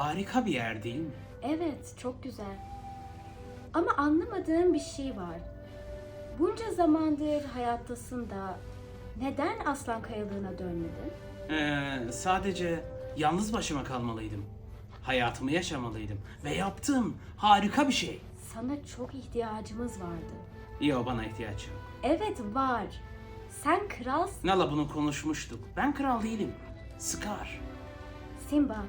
Harika bir yer değil mi? Evet, çok güzel. Ama anlamadığım bir şey var. Bunca zamandır hayattasın da neden Aslan Kayalığı'na dönmedin? Ee, sadece yalnız başıma kalmalıydım. Hayatımı yaşamalıydım. Ve yaptığım harika bir şey. Sana çok ihtiyacımız vardı. Yok bana ihtiyaç yok. Evet var. Sen kralsın Nala bunu konuşmuştuk. Ben kral değilim. Scar. Simba.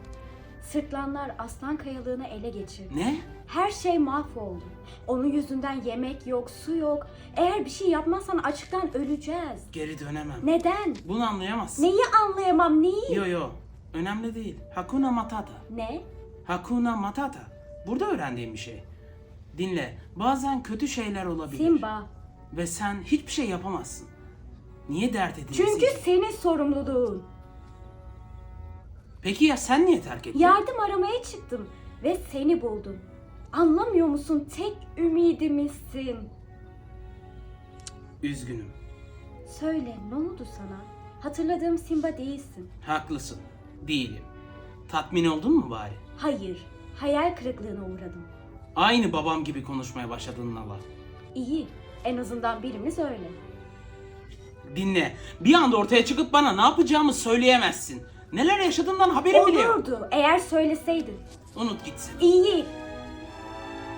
Sırtlanlar Aslan Kayalığı'nı ele geçirdi. Ne? Her şey mahvoldu. Onun yüzünden yemek yok, su yok. Eğer bir şey yapmazsan açıktan öleceğiz. Geri dönemem. Neden? Bunu anlayamazsın. Neyi anlayamam, neyi? Yo yo. Önemli değil. Hakuna Matata. Ne? Hakuna Matata. Burada öğrendiğim bir şey. Dinle. Bazen kötü şeyler olabilir. Simba. Ve sen hiçbir şey yapamazsın. Niye dert ediyorsun? Çünkü senin sorumluluğun. Peki ya sen niye terk ettin? Yardım aramaya çıktım ve seni buldum. Anlamıyor musun? Tek ümidimizsin. Üzgünüm. Söyle ne oldu sana? Hatırladığım Simba değilsin. Haklısın. Değilim. Tatmin oldun mu bari? Hayır, hayal kırıklığına uğradım. Aynı babam gibi konuşmaya başladın Nala. İyi, en azından birimiz öyle. Dinle. Bir anda ortaya çıkıp bana ne yapacağımı söyleyemezsin. Neler yaşadığından haberim bile yok. Olurdu eğer söyleseydin. Unut gitsin. İyi,